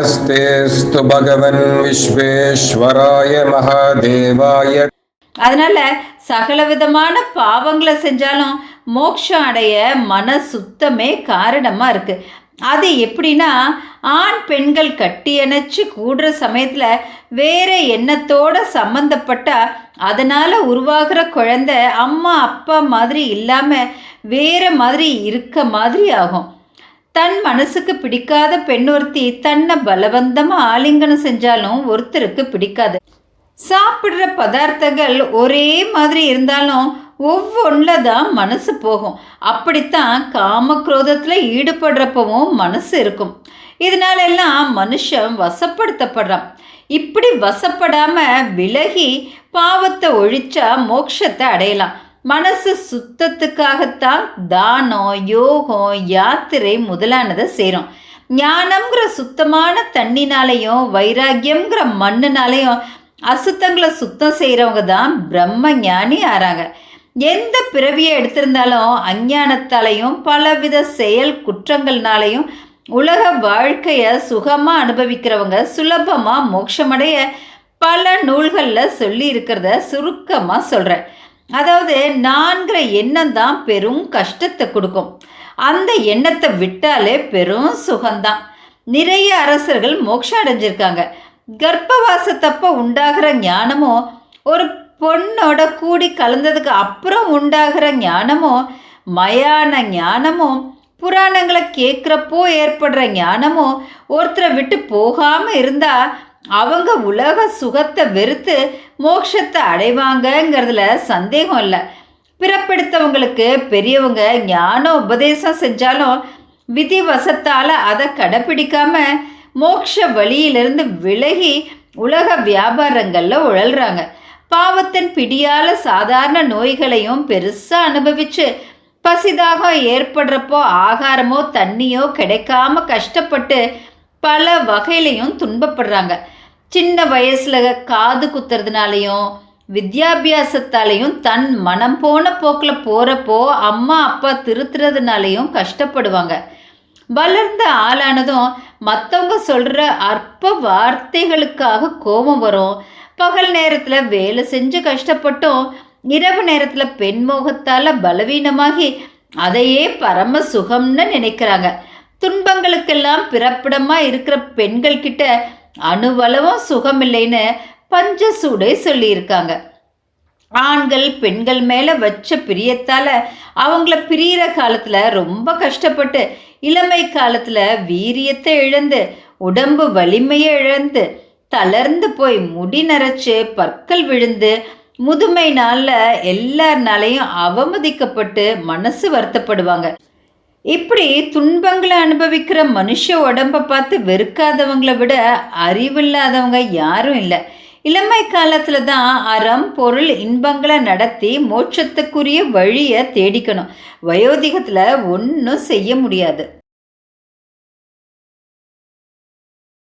நமஸ்தேஸ்து பகவன் விஸ்வேஸ்வராய மகாதேவாய அதனால சகலவிதமான பாவங்களை செஞ்சாலும் மோக்ஷம் அடைய மன சுத்தமே காரணமா இருக்கு. அது எப்படின்னா ஆண் பெண்கள் கட்டியணைச்சு கூடுற சமயத்தில் வேற எண்ணத்தோட சம்மந்தப்பட்டால் அதனால் உருவாகிற குழந்தை அம்மா அப்பா மாதிரி இல்லாமல் வேற மாதிரி இருக்க மாதிரி ஆகும். தன் மனசுக்கு பிடிக்காத பெண் ஒருத்தி தன்னை பலவந்தமாக ஆலிங்கனம் செஞ்சாலும் ஒருத்தருக்கு பிடிக்காது. சாப்பிட்ற பதார்த்தங்கள் ஒரே மாதிரி இருந்தாலும் ஒவ்வொன்றில் தான் மனசு போகும். அப்படித்தான் காமக்ரோதத்தில் ஈடுபடுறப்பவும் மனசு இருக்கும். இதனாலெல்லாம் மனுஷன் வசப்படுத்தப்படுறான். இப்படி வசப்படாமல் விலகி பாவத்தை ஒழிச்சா மோட்சத்தை அடையலாம். மனசு சுத்தத்துக்காகத்தான் தானம் யோகம் யாத்திரை முதலானதை செய்கிறோம் ஞானம்ங்கிற சுத்தமான தண்ணினாலையும் வைராக்கியம்ங்கிற மண்ணுனாலையும் அசுத்தங்களை சுத்தம் செய்கிறவங்க தான் பிரம்ம ஞானி ஆறாங்க. எந்த பிறவியை எடுத்திருந்தாலும் அஞ்ஞானத்தாலையும் பலவித செயல் குற்றங்கள்னாலையும் உலக வாழ்க்கையை சுகமாக அனுபவிக்கிறவங்க சுலபமாக மோட்சமடைய பல நூல்களில் சொல்லி இருக்கிறத சுருக்கமாக சொல்கிறேன் அதாவது நான்கிற எண்ணம் தான் பெரும் கஷ்டத்தை கொடுக்கும். அந்த எண்ணத்தை விட்டாலே பெரும் சுகம்தான். நிறைய அரசர்கள் மோட்சம் அடைஞ்சிருக்காங்க கர்ப்பவாசத்தப்ப உண்டாகிற ஞானமும் ஒரு பொண்ணோட கூடி கலந்ததுக்கு அப்புறம் உண்டாகிற ஞானமும் மயான ஞானமும் புராணங்களை கேட்குறப்போ ஏற்படுற ஞானமும் ஒருத்தரை விட்டு போகாமல் இருந்தால் அவங்க உலக சுகத்தை வெறுத்து மோட்சத்தை அடைவாங்கங்கிறதுல சந்தேகம் இல்லை. பிறப்பெடுத்தவங்களுக்கு பெரியவங்க ஞான உபதேசம் செஞ்சாலும் விதிவசத்தால் அதை கடைப்பிடிக்காம மோட்ச வழியிலிருந்து விலகி உலக வியாபாரங்களில் உழல்றாங்க. பாவத்தின் பிடியால் சாதாரண நோய்களையும் பெருசாக அனுபவிச்சு பசிதாகம் ஏற்படுறப்போ ஆகாரமோ தண்ணியோ கிடைக்காம கஷ்டப்பட்டு பல வகையிலையும் துன்பப்படுறாங்க. சின்ன வயசில் காது குத்துறதுனாலையும் வித்யாபியாசத்தாலையும் தன் மனம் போன போக்கில் போகிறப்போ அம்மா அப்பா திருத்துறதுனாலையும் கஷ்டப்படுவாங்க. வளர்ந்த ஆளானதும் மற்றவங்க சொல்கிற அற்ப வார்த்தைகளுக்காக கோபம் வரும். பகல் நேரத்தில் வேலை செஞ்சு கஷ்டப்பட்டும் இரவு நேரத்தில் பெண்மோகத்தால் பலவீனமாகி அதையே பரம சுகம்னு நினைக்கிறாங்க. துன்பங்களுக்கெல்லாம் பிறப்பிடமாக இருக்கிற பெண்கள் கிட்ட அணுவளவும் சுகமில்லைன்னு பஞ்சசூடை சொல்லியிருக்காங்க. ஆண்கள் பெண்கள் மேலே வச்ச பிரியத்தால் அவங்கள பிரியிற காலத்தில் ரொம்ப கஷ்டப்பட்டு இளமை காலத்தில் வீரியத்தை இழந்து உடம்பு வலிமையை இழந்து தளர்ந்து போய் முடி நரைச்சு பற்கள் விழுந்து முதுமை நாளில் எல்லாருனாலையும் அவமதிக்கப்பட்டு மனசு வருத்தப்படுவாங்க. இப்படி துன்பங்களை அனுபவிக்கிற மனுஷ உடம்பை பார்த்து வெறுக்காதவங்களை விட அறிவில்லாதவங்க யாரும் இல்லை. இளமை காலத்தில் தான் அறம் பொருள் இன்பங்களை நடத்தி மோட்சத்துக்குரிய வழியை தேடிக்கணும். வயோதிகத்தில் ஒன்றும் செய்ய முடியாது.